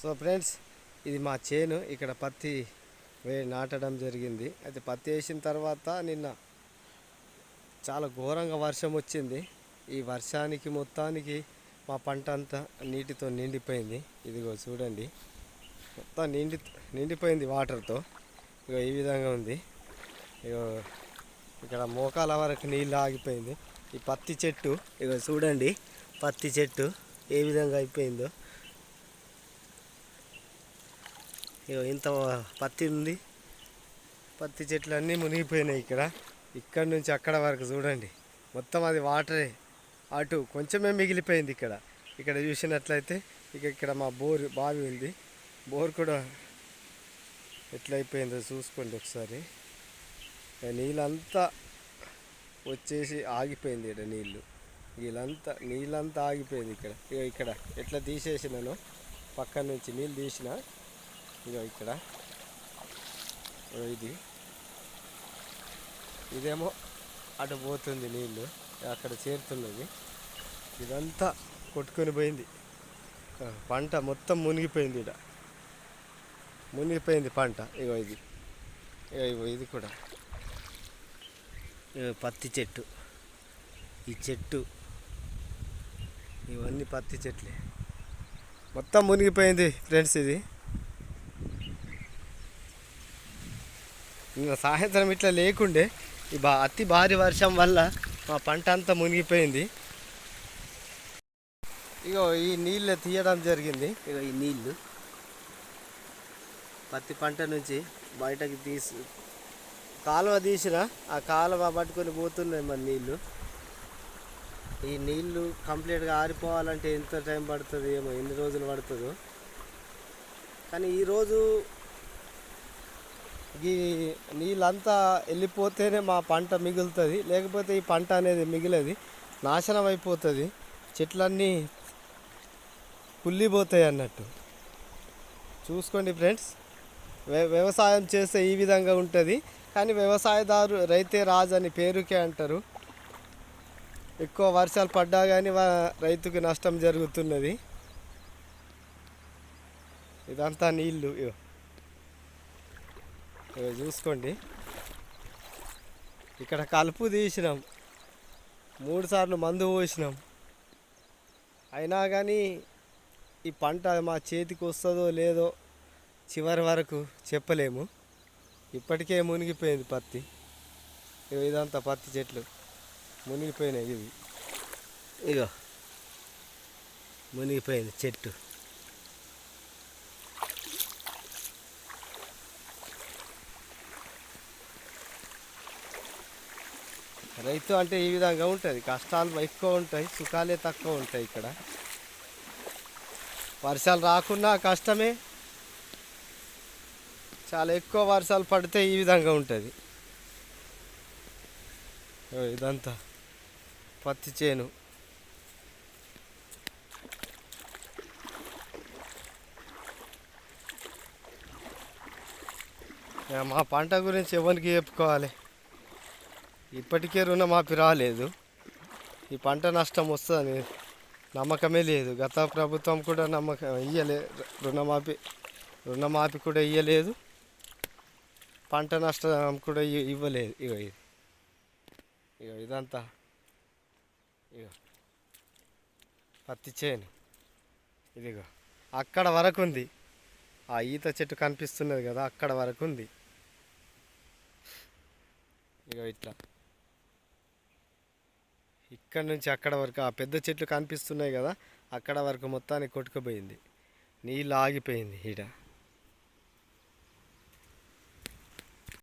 So friends ఇది మా చేను. ఇక్కడ పత్తి వే నాటడం జరిగింది. అయితే పత్తి వేసిన తర్వాత నిన్న చాలా ఘోరంగా వర్షం వచ్చింది. ఈ వర్షానికి మొత్తానికి మా పంట అంతా నీటితో నిండిపోయింది. ఇదిగో చూడండి. మొత్తం నిండి నిండిపోయింది వాటర్తో. ఇగో ఈ విధంగా ఉంది. ఇగో ఇక్కడ మోకాల వరకు నీళ్ళు ఆగిపోయింది. ఈ పత్తి చెట్టు ఇగో చూడండి పత్తి చెట్టు ఏ విధంగా అయిపోయిందో ఇగో ఇంత పత్తి ఉంది. పత్తి చెట్లు అన్నీ మునిగిపోయినాయి ఇక్కడ. ఇక్కడ నుంచి అక్కడ వరకు చూడండి. మొత్తం అది వాటరే. అటు కొంచెమే మిగిలిపోయింది ఇక్కడ. ఇక్కడ చూసినట్లయితే ఇక ఇక్కడ మా బోర్ బావి ఉంది. బోర్ కూడా ఎట్లయిపోయిందో చూసుకోండి ఒకసారి. నీళ్ళంతా వచ్చేసి ఆగిపోయింది ఇక్కడ నీళ్ళు. వీళ్ళంతా నీళ్ళంతా ఆగిపోయింది ఇక్కడ. ఇక ఇక్కడ ఎట్లా తీసేసినాను పక్కన నుంచి నీళ్ళు తీసిన ఇగో ఇక్కడ. ఇది. ఇదేమో అటు పోతుంది నీళ్ళు అక్కడ చేరుతున్నది. ఇదంతా కొట్టుకొని పోయింది. పంట మొత్తం మునిగిపోయింది ఇక్కడ మునిగిపోయింది పంట. ఇగో ఇది. ఇగో ఇది కూడా. ఇగో పత్తి చెట్టు. ఈ చెట్టు. ఇవన్నీ పత్తి చెట్లే. మొత్తం మునిగిపోయింది ఫ్రెండ్స్ ఇది. ఇంకా సాయంత్రం ఇట్లా లేకుండే ఈ బా అతి భారీ వర్షం వల్ల మా పంట అంతా మునిగిపోయింది. ఇగో ఈ నీళ్ళు తీయడం జరిగింది. ఇగో ఈ నీళ్ళు పత్తి పంట నుంచి బయటకు తీసి కాలువ తీసిన ఆ కాలువ పట్టుకొని పోతున్నాయి మన నీళ్ళు ఈ నీళ్ళు కంప్లీట్గా ఆరిపోవాలంటే ఎంత టైం పడుతుంది ఏమో ఎన్ని రోజులు పడుతుందో. కానీ ఈరోజు ఈ నీళ్ళంతా వెళ్ళిపోతేనే మా పంట మిగులుతుంది. లేకపోతే ఈ పంట అనేది మిగిలేది. నాశనం అయిపోతుంది. చెట్లన్నీ కుళ్ళిపోతాయి అన్నట్టు. చూసుకోండి ఫ్రెండ్స్. వ్య- వ్యవసాయం చేస్తే ఈ విధంగా ఉంటుంది. కానీ వ్యవసాయదారు రైతే రాజు అని పేరుకే అంటారు. ఎక్కువ వర్షాలు పడ్డా కానీ రైతుకు నష్టం జరుగుతున్నది. ఇదంతా నీళ్ళు ఇగో. చూసుకోండి. ఇక్కడ కలుపు తీసినాం. మూడు సార్లు మందు పోసినాం. అయినా కానీ ఈ పంట మా చేతికి వస్తుందో లేదో చివరి వరకు చెప్పలేము. ఇప్పటికే మునిగిపోయింది పత్తి. ఇదంతా పత్తి చెట్లు. మునిగిపోయినాయి ఇవి. ఇగో మునిగిపోయింది చెట్టు. రైతు అంటే ఈ విధంగా ఉంటుంది. కష్టాలు ఎక్కువ ఉంటాయి సుఖాలే తక్కువ ఉంటాయి ఇక్కడ. వర్షాలు రాకున్నా కష్టమే. చాలా ఎక్కువ వర్షాలు పడితే ఈ విధంగా ఉంటుంది. ఇదంతా పత్తి చేను. మా పంట గురించి ఎవరికి చెప్పుకోవాలి? ఇప్పటికే రుణమాఫీ రాలేదు. ఈ పంట నష్టం వస్తుందని నమ్మకమే లేదు. గత ప్రభుత్వం కూడా నమ్మకం ఇయ్యలే రుణమాఫీ రుణమాఫీ కూడా ఇయ్యలేదు. పంట నష్టం కూడా ఇవ్వలేదు. ఇగో ఇది. ఇగో ఇదంతా. ఇగో. పత్తి చేను. ఇదిగో. అక్కడ వరకు ఉంది. ఆ ఈత చెట్టు కనిపిస్తున్నది కదా అక్కడ వరకు ఉంది. ఇగో ఇట్లా. ఇక్కడ నుంచి అక్కడ వరకు ఆ పెద్ద చెట్లు కనిపిస్తున్నాయి కదా అక్కడ వరకు మొత్తాన్ని కొట్టుకుపోయింది. నీళ్ళు ఆగిపోయింది ఈడ.